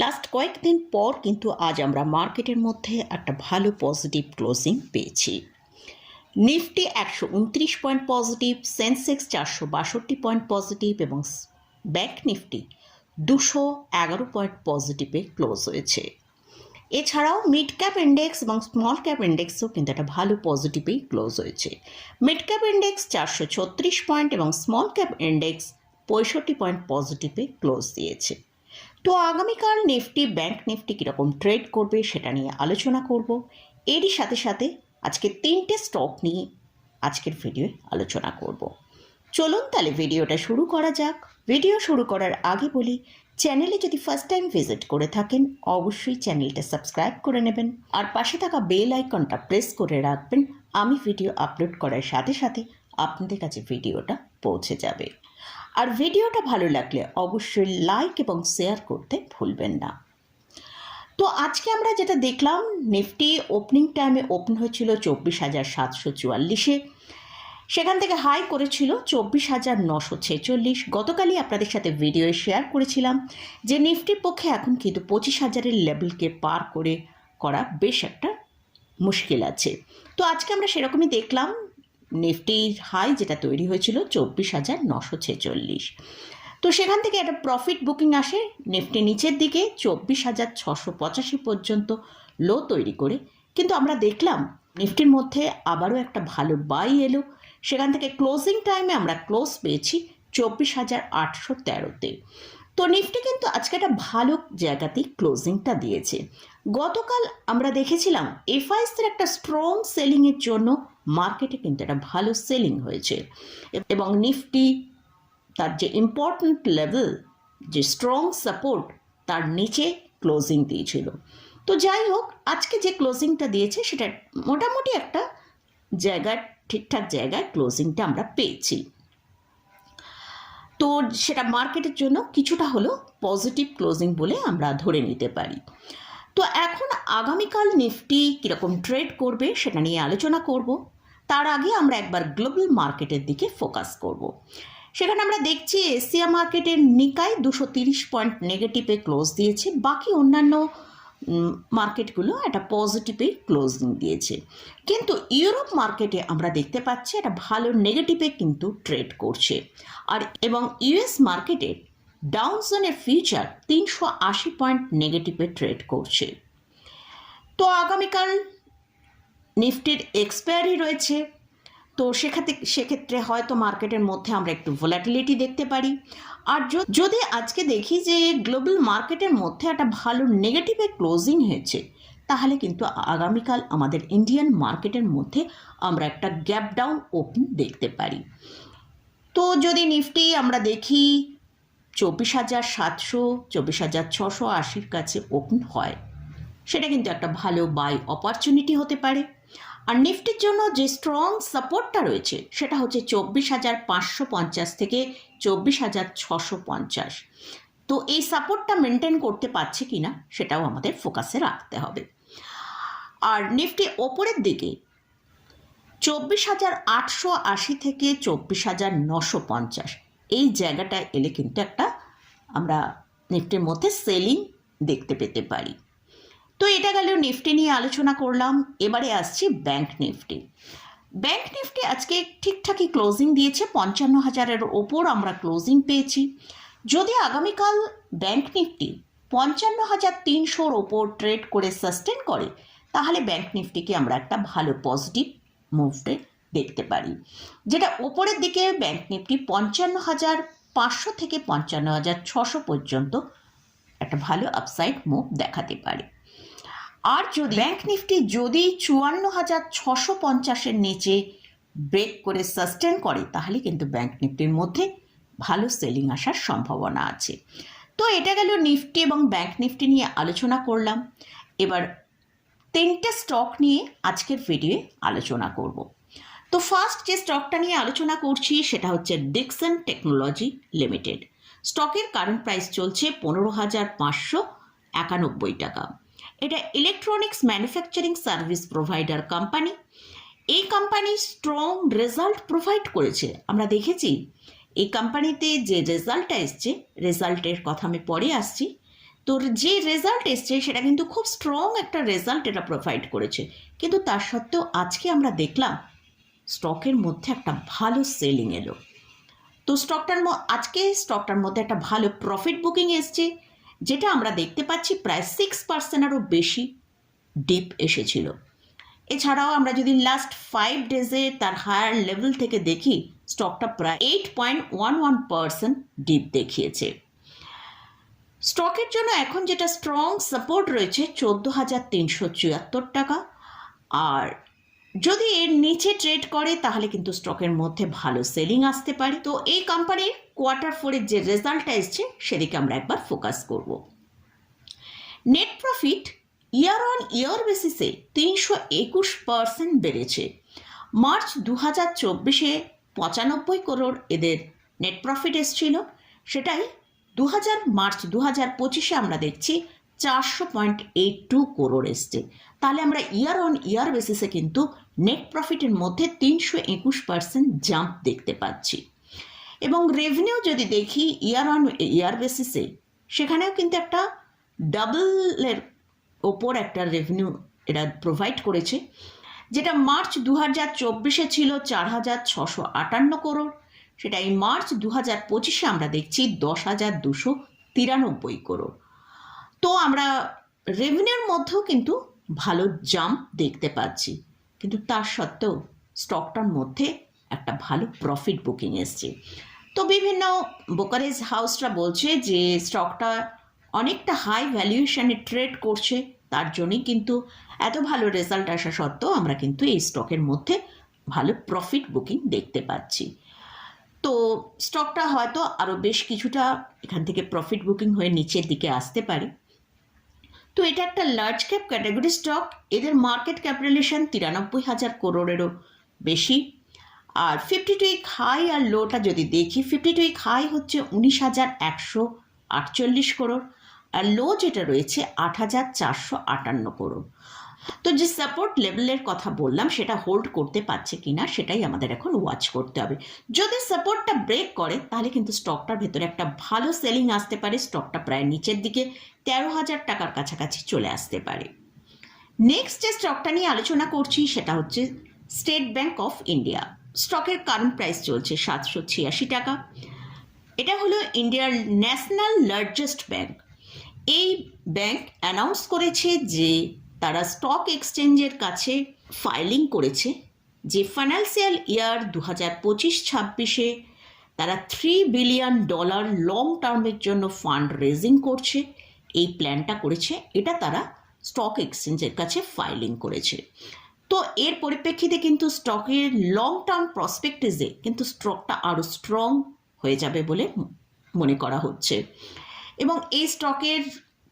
Last কয়েকদিন পর কিন্তু আজ আমরা মার্কেটের মধ্যে একটা ভালো পজিটিভ ক্লোজিং পেয়েছি। নিফটি একশো উনত্রিশ পয়েন্ট পজিটিভ সেন্সেক্স চারশো বাষট্টি পয়েন্ট পজিটিভ এবং ব্যাংক নিফটি দুশো এগারো পয়েন্ট পজিটিভে ক্লোজ হয়েছে। এছাড়াও মিড ক্যাপ ইন্ডেক্স এবং স্মল ক্যাপ ইন্ডেক্সও কিন্তু একটা ভালো পজিটিভেই ক্লোজ হয়েছে। মিড ক্যাপ ইন্ডেক্স চারশো ছত্রিশ পয়েন্ট এবং স্মল ক্যাপ ইন্ডেক্স পঁয়ষট্টি পয়েন্ট পজিটিভে ক্লোজ দিয়েছে। তো আগামীকাল নিফটি ব্যাংক নিফটি কীরকম ট্রেড করবে সেটা নিয়ে আলোচনা করব। এরই সাথে সাথে আজকে তিনটে স্টক নিয়ে আজকের ভিডিওয়ে আলোচনা করব। চলুন তাহলে ভিডিওটা শুরু করা যাক। ভিডিও শুরু করার আগে বলি, চ্যানেলে যদি ফার্স্ট টাইম ভিজিট করে থাকেন, অবশ্যই চ্যানেলটা সাবস্ক্রাইব করে নেবেন। আর পাশে থাকা বেল আইকনটা প্রেস করে রাখবেন। আমি ভিডিও আপলোড করার সাথে সাথে আপনাদের কাছে ভিডিওটা পৌঁছে যাবে। আর ভিডিওটা ভালো লাগলে অবশ্যই লাইক এবং শেয়ার করতে ভুলবেন না। তো আজকে আমরা যেটা দেখলাম নিফটি ওপেনিং টাইমে ওপেন হয়েছিল চব্বিশ হাজার সাতশো চুয়াল্লিশে। সেখান থেকে হাই করেছিল চব্বিশ হাজার নশো ছেচল্লিশ। গতকালই আপনাদের সাথে ভিডিও শেয়ার করেছিলাম যে নিফটির পক্ষে এখন কিন্তু পঁচিশ হাজারের লেভেলকে পার করে করা বেশ একটা মুশকিল আছে। তো আজকে আমরা সেরকমই দেখলাম নিফটির হাই যেটা তৈরি হয়েছিল চব্বিশ হাজার নশো ছেচল্লিশ। তো সেখান থেকে একটা প্রফিট বুকিং আসে নিফটি নিচের দিকে চব্বিশ হাজার ছশো পঁচাশি পর্যন্ত লো তৈরি করে। কিন্তু আমরা দেখলাম নিফটির মধ্যে আবারও একটা ভালো বাই এলো। সেখান থেকে ক্লোজিং টাইমে আমরা ক্লোজ পেয়েছি চব্বিশ হাজার আটশো তেরোতে। তো নিফটি কিন্তু আজকে একটা ভালো জায়গাতেই ক্লোজিংটা দিয়েছে। গতকাল আমরা দেখেছিলাম এফআইসের একটা স্ট্রং সেলিংয়ের জন্য মার্কেটে কিন্তু একটা ভালো সেলিং হয়েছে। এবং নিফটি তার যে ইম্পর্ট্যান্ট লেভেল যে স্ট্রং সাপোর্ট তার নিচে ক্লোজিং দিয়েছিল। তো যাই হোক, আজকে যে ক্লোজিংটা দিয়েছে, সেটা মোটামুটি একটা জায়গায়, ঠিকঠাক জায়গায় ক্লোজিংটা আমরা পেয়েছি। তো সেটা মার্কেটের জন্য কিছুটা হলো পজিটিভ ক্লোজিং বলে আমরা ধরে নিতে পারি। তো এখন আগামীকাল নিফটি কীরকম ট্রেড করবে, সেটা নিয়ে আলোচনা করব। তার আগে আমরা একবার গ্লোবাল মার্কেটের দিকে ফোকাস করব। সেখানে আমরা দেখছি এশিয়া মার্কেটের নিকায় দুশো তিরিশ পয়েন্ট নেগেটিভে ক্লোজ দিয়েছে, বাকি অন্যান্য মার্কেটগুলো একটা পজিটিভে ক্লোজিং দিয়েছে। কিন্তু ইউরোপ মার্কেটে আমরা দেখতে পাচ্ছি একটা ভালো নেগেটিভে কিন্তু ট্রেড করছে। আর, এবং ইউএস মার্কেটে ডাউনজনের ফিউচার তিনশো আশি পয়েন্ট নেগেটিভে ট্রেড করছে। তো আগামীকাল নিফটির এক্সপায়ারি রয়েছে। তো সেক্ষেত্রে সেক্ষেত্রে হয়তো মার্কেটের মধ্যে আমরা একটু ভোলাটিলিটি দেখতে পারি। আর যদি আজকে দেখি যে গ্লোবাল মার্কেটের মধ্যে একটা ভালো নেগেটিভে ক্লোজিং হয়েছে, তাহলে কিন্তু আগামীকাল আমাদের ইন্ডিয়ান মার্কেটের মধ্যে আমরা একটা গ্যাপ ডাউন ওপেন দেখতে পারি। তো যদি নিফটি আমরা দেখি চব্বিশ হাজার সাতশো, চব্বিশ হাজার ছশো আশির কাছে ওপেন হয়, সেটা কিন্তু একটা ভালো বাই অপরচুনিটি হতে পারে। আর নিফটির জন্য যে স্ট্রং সাপোর্টটা রয়েছে, সেটা হচ্ছে চব্বিশ হাজার পাঁচশো পঞ্চাশ থেকে চব্বিশ হাজার ছশো পঞ্চাশ। তো এই সাপোর্টটা মেনটেন করতে পারছে কি না, সেটাও আমাদের ফোকাসে রাখতে হবে। আর নিফটি ওপরের দিকে চব্বিশ হাজার আটশো আশি থেকে চব্বিশ হাজার নশো পঞ্চাশ। এই জায়গাটায় এলে কিন্তু একটা আমরা নিফটির মধ্যে সেলিং দেখতে পেতে পারি। তো এটা গেল নিফটি নিয়ে আলোচনা করলাম, এবারে আসছি ব্যাংক নিফটি। ব্যাংক নিফটি আজকে ঠিকঠাকই ক্লোজিং দিয়েছে, পঞ্চান্ন হাজারের ওপর আমরা ক্লোজিং পেয়েছি। যদি আগামীকাল ব্যাংক নিফটি পঞ্চান্ন হাজার তিনশোর ওপর ট্রেড করে সাস্টেন করে, তাহলে ব্যাংক নিফটিকে আমরা একটা ভালো পজিটিভ মুভে দেখতে পারি। যেটা ওপরের দিকে ব্যাংক নিফটি পঞ্চান্ন হাজার পাঁচশো থেকে পঞ্চান্ন হাজার ছশো পর্যন্ত একটা ভালো আপসাইড মুভ দেখাতে পারে। আর যদি ব্যাংক নিফটি যদি চুয়ান্ন হাজার ছশো পঞ্চাশের নিচে ব্রেক করে সাস্টেন করে, তাহলে কিন্তু ব্যাংক নিফটির মধ্যে ভালো সেলিং আসার সম্ভাবনা আছে। তো এটা গেল নিফটি এবং ব্যাংক নিফটি নিয়ে আলোচনা করলাম। এবার তিনটে স্টক নিয়ে আজকের ভিডিওয়ে আলোচনা করব। তো ফার্স্ট যে স্টকটা নিয়ে আলোচনা করছি, সেটা হচ্ছে ডিকসন টেকনোলজি লিমিটেড। স্টকের কারেন্ট প্রাইস চলছে পনেরো হাজার পাঁচশো একানব্বই টাকা। এটা electronics manufacturing service provider company এই কোম্পানি স্ট্রং রেজাল্ট প্রোভাইড করেছে। আমরা দেখেছি, এই কোম্পানিতে যে রেজাল্টটা এসছে রেজাল্টের কথা আমি পরে আসছি। তোর যে রেজাল্ট এসছে, সেটা কিন্তু খুব স্ট্রং একটা রেজাল্ট এটা প্রোভাইড করেছে। কিন্তু তার সত্ত্বেও আজকে আমরা দেখলাম, স্টকের মধ্যে একটা ভালো সেলিং এলো। তো স্টকটার আজকে স্টকটার মধ্যে একটা ভালো প্রফিট বুকিং এসছে। যেটা আমরা দেখতে পাচ্ছি প্রায় সিক্স পার্সেন্টেরও বেশি ডিপ এসেছিল। এছাড়াও আমরা যদি লাস্ট ফাইভ ডেজে তার হায়ার লেভেল থেকে দেখি স্টকটা প্রায় eight point one one percent dip দেখিয়েছে। স্টকের জন্য এখন যেটা স্ট্রং সাপোর্ট রয়েছে চোদ্দ হাজার তিনশো চুয়াত্তর টাকা। আর যদি এর নিচে ট্রেড করে, তাহলে কিন্তু স্টকের মধ্যে ভালো সেলিং আসতে পারে। তো এই কোম্পানির কোয়ার্টার ফোরের যে রেজাল্টটা এসছে, সেদিকে আমরা একবার ফোকাস করব। Net profit year on year বেসিসে তিনশো একুশ পার্সেন্ট বেড়েছে। মার্চ দু হাজার চব্বিশে পঁচানব্বই করোড় এদের নেট প্রফিট এসছিল। সেটাই দু হাজার মার্চ দু হাজার পঁচিশে আমরা দেখছি চারশো পয়েন্ট এইট টু করোড় এসছে। তাহলে আমরা ইয়ার অন ইয়ার বেসিসে কিন্তু নেট প্রফিটের মধ্যে তিনশো একুশ পার্সেন্ট জাম্প দেখতে পাচ্ছি। এবং রেভিনিউ যদি দেখি ইয়ার অন ইয়ার বেসিসে সেখানেও কিন্তু একটা ডাবলের ওপর একটা রেভিনিউ এরা প্রোভাইড করেছে, যেটা মার্চ দু হাজার চব্বিশে ছিল চার হাজার ছশো আটান্ন করোড় সেটা এই মার্চ দু হাজার পঁচিশে আমরা দেখছি দশ হাজার দুশো তিরানব্বই করোড় তো আমরা রেভিনিউর মধ্যেও কিন্তু ভালো জাম্প দেখতে পাচ্ছি, কিন্তু তার সত্ত্বেও স্টকটার মধ্যে একটা ভালো প্রফিট বুকিং এসছে। তো বিভিন্ন ব্রোকারেজ হাউসরা বলছে যে স্টকটা অনেকটা হাই ভ্যালুয়েশনে ট্রেড করছে, তার জন্যই কিন্তু এত ভালো রেজাল্ট আসা সত্ত্বেও আমরা কিন্তু এই স্টকের মধ্যে ভালো প্রফিট বুকিং দেখতে পাচ্ছি। তো স্টকটা হয়তো আরও বেশ কিছুটা এখান থেকে প্রফিট বুকিং হয়ে নিচের দিকে আসতে পারে। তো এটা একটা লার্জ ক্যাপ ক্যাটাগরি স্টক এদের মার্কেট ক্যাপিটালেশন তিরানব্বই হাজার করোড়েরও বেশি। আর ফিফটি টু উইক হাই আর লোটা যদি দেখি ফিফটি টু উইক হাই হচ্ছে উনিশ হাজার একশো আটচল্লিশ করোড় আর লো যেটা রয়েছে আট হাজার চারশো আটান্ন করোড়। তো যে সাপোর্ট লেভেলের কথা বললাম, সেটা হোল্ড করতে পারছে কি না সেটাই আমাদের এখন ওয়াচ করতে হবে। যদি সাপোর্টটা ব্রেক করে, তাহলে কিন্তু স্টকটার ভেতরে একটা ভালো সেলিং আসতে পারে স্টকটা প্রায় নিচের দিকে তেরো হাজার টাকার কাছাকাছি চলে আসতে পারে। নেক্সট যে স্টকটা নিয়ে আলোচনা করছি, সেটা হচ্ছে স্টেট ব্যাংক অফ ইন্ডিয়া স্টকের কারেন্ট প্রাইস চলছে সাতশো ছিয়াশি টাকা। এটা হলো ইন্ডিয়ার ন্যাশনাল লার্জেস্ট ব্যাংক। এই ব্যাংক অ্যানাউন্স করেছে যে তারা স্টক এক্সচেঞ্জের কাছে ফাইলিং করেছে, যে ফাইন্যান্সিয়াল ইয়ার দু হাজার পঁচিশ ছাব্বিশে তারা থ্রি বিলিয়ন ডলার লং টার্মের জন্য ফান্ড রেজিং করছে। এই প্ল্যানটা করেছে, এটা তারা স্টক এক্সচেঞ্জের কাছে ফাইলিং করেছে। তো এর পরিপ্রেক্ষিতে কিন্তু স্টকের লং টার্ম প্রসপেক্টিসে কিন্তু স্টকটা আরও স্ট্রং হয়ে যাবে বলে মনে করা হচ্ছে। এবং এই স্টকের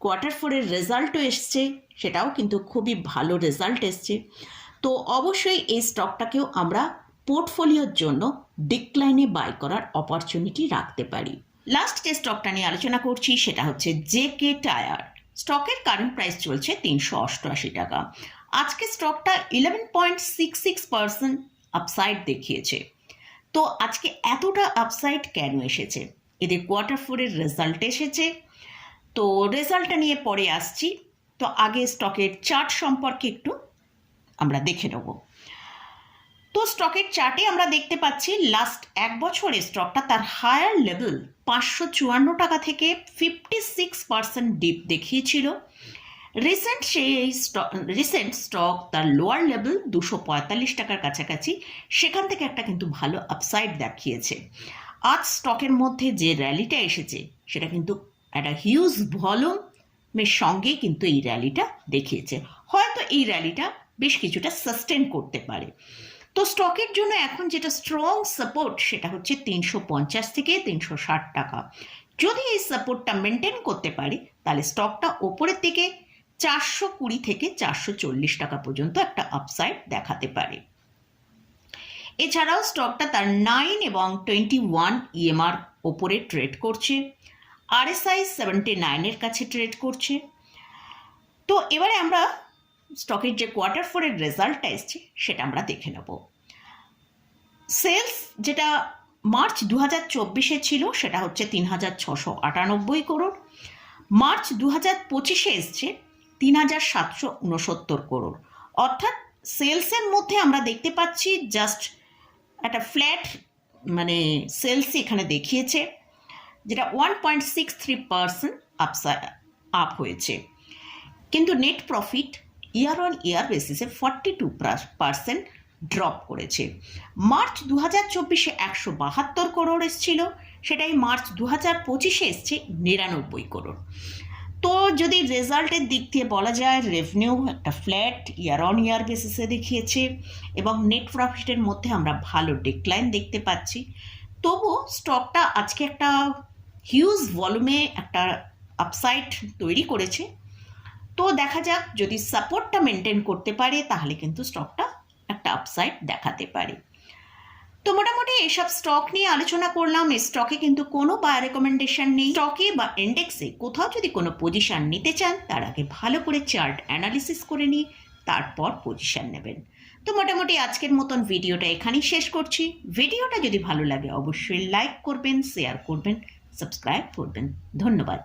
কোয়ার্টার ফোরের রেজাল্টও এসছে, সেটাও কিন্তু খুবই ভালো রেজাল্ট এসছে। তো অবশ্যই এই স্টকটাকেও আমরা পোর্টফোলিওর জন্য ডিক্লাইনে বাই করার অপরচুনিটি রাখতে পারি। লাস্ট যে স্টকটা নিয়ে আলোচনা করছি, সেটা হচ্ছে জে কে টায়ার স্টকের কারেন্ট প্রাইস চলছে তিনশো অষ্টআশি টাকা। আজকে স্টকটা eleven point six six percent upside দেখিয়েছে। তো আজকে এতটা আপসাইড কেন এসেছে? এদের কোয়ার্টার ফোরের রেজাল্ট এসেছে। তো রেজাল্টটা নিয়ে পরে আসছি। তো আগে স্টকের চার্ট সম্পর্কে একটু আমরা দেখে নেব। তো স্টকের চার্টে আমরা দেখতে পাচ্ছি লাস্ট এক বছরে স্টকটা তার হায়ার লেভেল পাঁচশো চুয়ান্ন টাকা থেকে ফিফটি সিক্স পার্সেন্ট ডিপ দেখিয়েছিল। রিসেন্ট সেই স্টক রিসেন্ট স্টক তার লোয়ার লেভেল দুশো পঁয়তাল্লিশ টাকার কাছাকাছি, সেখান থেকে একটা কিন্তু ভালো আপসাইড দেখিয়েছে। আজ স্টকের মধ্যে যে র্যালিটা এসেছে, সেটা কিন্তু একটা হিউজ ভলিউমের সঙ্গে কিন্তু এই র্যালিটা দেখিয়েছে। হয়তো এই র্যালিটা বেশ কিছুটা সাস্টেন করতে পারে। তো স্টকের জন্য এখন যেটা স্ট্রং সাপোর্ট সেটা হচ্ছে তিনশো পঞ্চাশ থেকে তিনশো ষাট টাকা। যদি এই সাপোর্টটা মেনটেন করতে পারে, তাহলে স্টকটা ওপরের দিকে চারশো কুড়ি থেকে চারশো চল্লিশ টাকা পর্যন্ত একটা আপসাইড দেখাতে পারে। এছাড়াও স্টকটা তার নাইন এবং টোয়েন্টি ওয়ান ইএমআর ওপরে ট্রেড করছে। আরএসআই সেভেন্টি নাইনের কাছে ট্রেড করছে। তো এবারে আমরা স্টকের যে কোয়ার্টার ফোরের রেজাল্টটা এসছে, সেটা আমরা দেখে নেব। সেলস যেটা মার্চ দু হাজার চব্বিশে ছিল, সেটা হচ্ছে তিন হাজার ছশো আটানব্বই করোড় মার্চ দু হাজার পঁচিশে এসছে তিন হাজার সাতশো উনসত্তর করোড় অর্থাৎ সেলসের মধ্যে আমরা দেখতে পাচ্ছি জাস্ট একটা ফ্ল্যাট মানে সেলস এখানে দেখিয়েছে, যেটা one point six three percent আপসা up হয়েছে। কিন্তু net profit year on year বেসিসে ফর্টি টু পার্সেন্ট ড্রপ করেছে। মার্চ দু হাজার চব্বিশে একশো বাহাত্তর করোড় এসেছিল, সেটাই মার্চ দু হাজার পঁচিশে এসছে নিরানব্বই করোড়। তো যদি রেজাল্টের দিক দিয়ে বলা যায় রেভিনিউ একটা ফ্ল্যাট ইয়ার অন ইয়ার বেসিসে দেখিয়েছে এবং নেট প্রফিটের মধ্যে আমরা ভালো ডিক্লাইন দেখতে পাচ্ছি। তবু স্টকটা আজকে একটা হিউজ ভলিউমে একটা আপসাইড তৈরি করেছে। তো দেখা যাক, যদি সাপোর্টটা মেনটেন করতে পারে, তাহলে কিন্তু স্টকটা একটা আপসাইড দেখাতে পারে। তো মোটামুটি এইসব স্টক নিয়ে আলোচনা করলাম। এই স্টকে কিন্তু কোনো বা রেকমেন্ডেশন নেই। স্টকে বা ইন্ডেক্সে কোথাও যদি কোনো পজিশন নিতে চান, তার আগে ভালো করে চার্ট অ্যানালিসিস করে নিয়ে তারপর পজিশন নেবেন। তো মোটামুটি আজকের মতন ভিডিওটা এখানেই শেষ করছি। ভিডিওটা যদি ভালো লাগে, অবশ্যই লাইক করবেন শেয়ার করবেন সাবস্ক্রাইব করবেন। ধন্যবাদ।